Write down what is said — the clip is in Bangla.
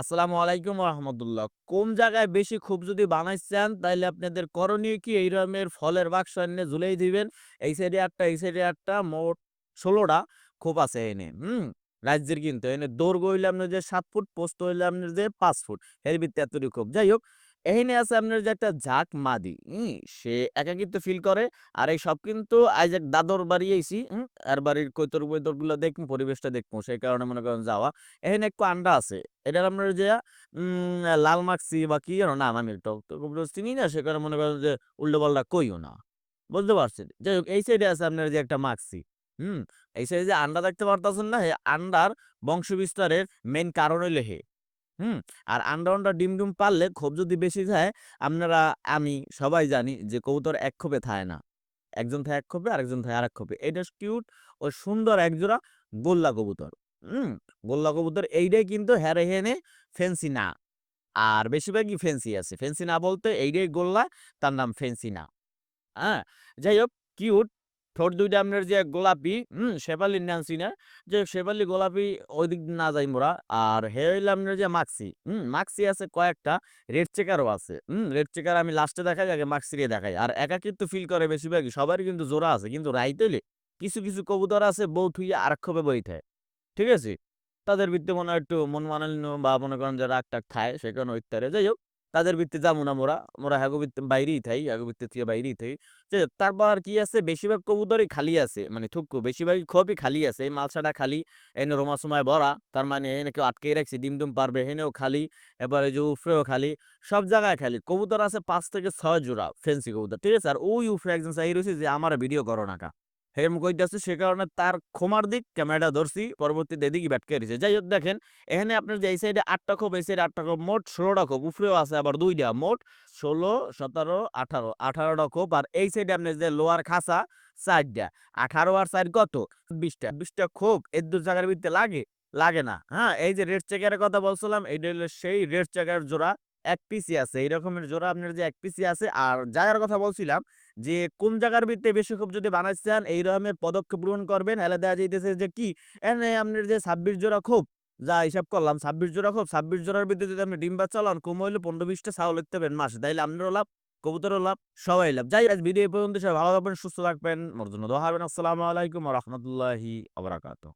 আসসালামু আলাইকুম রহমতুল্লাহ। কোন জায়গায় বেশি খুব যদি বানাইছেন তাহলে আপনাদের করণীয় কি? এই রকমের ফলের বাক্স এনে ঝুলেই দিবেন। এই সাইডে একটা এই সাইডে একটা মোট ১৬ টা খোপ আছে এনে, হুম? রাজ্যের কিন্তু। এনে দৈর্ঘ্য আপনার যে সাত ফুট, পোস্ত হইলে যে পাঁচ ফুট। এর ভিত্তি এতটুকু খুব যাই হোক, এইখানে আছে আপনার যে একটা ঝাঁক মাদি, হুম? সে একাকিত্ব ফিল করে। আর এই সব কিন্তু আইজ এক দাদর বাড়ি আইছি, হুম? এর বাড়ির কৈতর-বৈতরগুলো দেখমু, পরিবেশটা দেখমু। সেই কারণে মনে করেন যাওয়া। এখানে একটু আন্ডা আছে। এটার আপনার যে লাল মাকসি বা কি যেন নাম আমি খুব চিনি না। সে কারণে মনে করেন যে উল্টা-পাল্টা কইও না। বুঝতে পারছেন? যাই হোক, এই সাইডে আছে আপনার যে একটা মাকসি, হুম? এই সাইডে যে আন্ডা দেখতে পারতাছেন না? আন্ডার বংশ বিস্তারের মেইন কারণ হইল হে, হুম? আর আন্ডা-ওন্ডা ডিম-ডুম পারলে খোপ যদি বেশি যায়, আপনারা, আমি সবাই জানি যে কবুতর এক খোপে থাকে না। একজন থাকে এক খোপে, আরেকজন থাকে আরেক খোপে। এটা কিউট ও সুন্দর একজোড়া গোল্লা কবুতর, হুম? গোল্লা কবুতর এইটাই কিন্তু হেরে হেনে ফেন্সি না। আর বেশিরভাগই ফেন্সি আছে। ফেন্সি না বলতে এইটাই গোল্লা, তার নাম ফেন্সি না। হ্যাঁ? যাই হোক, কিউট। ঠোঁট ২ টা আপনার যে গোলাপি, হুম? শেফালি নামছি না? যে শেফালি, গোলাপি ওইদিক না যাই মোরা। আর হে হইল আপনার যে মাক্সি, হুম? মাক্সি আছে কয়েকটা, রেড চেকারও আছে, হুম? রেড চেকার আমি লাস্টে দেখাই, আগে মাক্সিরে দেখাই। আর একাকিত্ব ফিল করে বেশিরভাগই। সবারই কিন্তু জোড়া আছে। কিন্তু রাইতেলে কিছু, কিছু কবুতর আছে বউ থুইয়া আরেক খোপে বইয়া থাকে। ঠিক আছে? তাদের ভিত্তি মনে হয় একটু মন মানাইলো বা মনে করেন যে রাগ-টাগ খায়, সে কারণে হইতে যাই হোক, তাদের ভিত্তি যামু না মোরা। মোরা হ্যাগো ভিত্তি বাইরেই থাই হ্যাগো ভিত্তি থুইয়া বাইরেই থাই হোক, তারপর আর কি আছে? বেশিরভাগ কবুতরই খালি আছে। মানে থুকু, বেশিরভাগই খোপই খালি আছে। এই মালসাটা খালি। এনে রোমা-সোমায় ভরা। তার মানে এনে কেউ আটকিয়ে রাখছে, ডিম-ডুম পারবে। হেনেও খালি। এবার যে উপরেও খালি। সব জায়গায় খালি। কবুতর আছে পাঁচ থেকে ৬ জোড়া ফেন্সি কবুতর। ঠিক আছে? আর ওই উপরে একজন চাই রইছে যে আমার ভিডিও করো না কা। হেম কইতাছে সে কারণে তার খোমার দিক ক্যামেরাটা ধরছি। পরবর্তীতে এদিকে ব্যাটকে দিছে। যাই হোক দেখেন, এখানে আপনার যে এই সাইডে ৮ টা খোপ, এই সাইডে ৮ টা খোপ। মোট ১৬ টা খোপ। উপরেও আছে আবার দুইটা মোট ১৬, ১৭, ১৮, ১৮ টা খোপ। আর এই সাইডে আপনার যে লোয়ার খাসা ৪ টা। ১৮ আর ৪ কত? ২০ টা। ২০ খোপ এর দু জায়গার ভিত্তে লাগে? লাগে না। হ্যাঁ? এই যে রেড চেকারের কথা বলছিলাম, এইটা হইল সেই রেড চেকার জোড়া। এক পিসি আছে। এই রকমের জোড়া আপনার যে এক পিসি আছে। আর জায়গার কথা বলছিলাম যে কোন জায়গার ভিত্তে বেশি খোপ যদি বানাইচ্ছেন, এই রকমের পদক্ষেপ গ্রহণ করবেন। নাইলে দেখা যাইতেছে যে কি? এনে আপনার যে ২৬ জোড়া খোপ, যা হিসাব করলাম ২৬ জোড়া খোপ, ২৬ জোড়ার ভিত্তে যদি আপনি ডিম লন, কম হইলে ১৫-২০ টা ছাগল হইতে পারেন মাসে। তাইলে আপনারও লাভ, কবুতরও লাভ, সবাই লাভ। যাই আজ ভিডিও পর্যন্ত। সবাই ভালো থাকবেন, সুস্থ থাকবেন। মোর জন্য দোয়া করবেন। আসসালামু আলাইকুম রাহমাতুল্লাহি ওয়া বারাকাতুহু।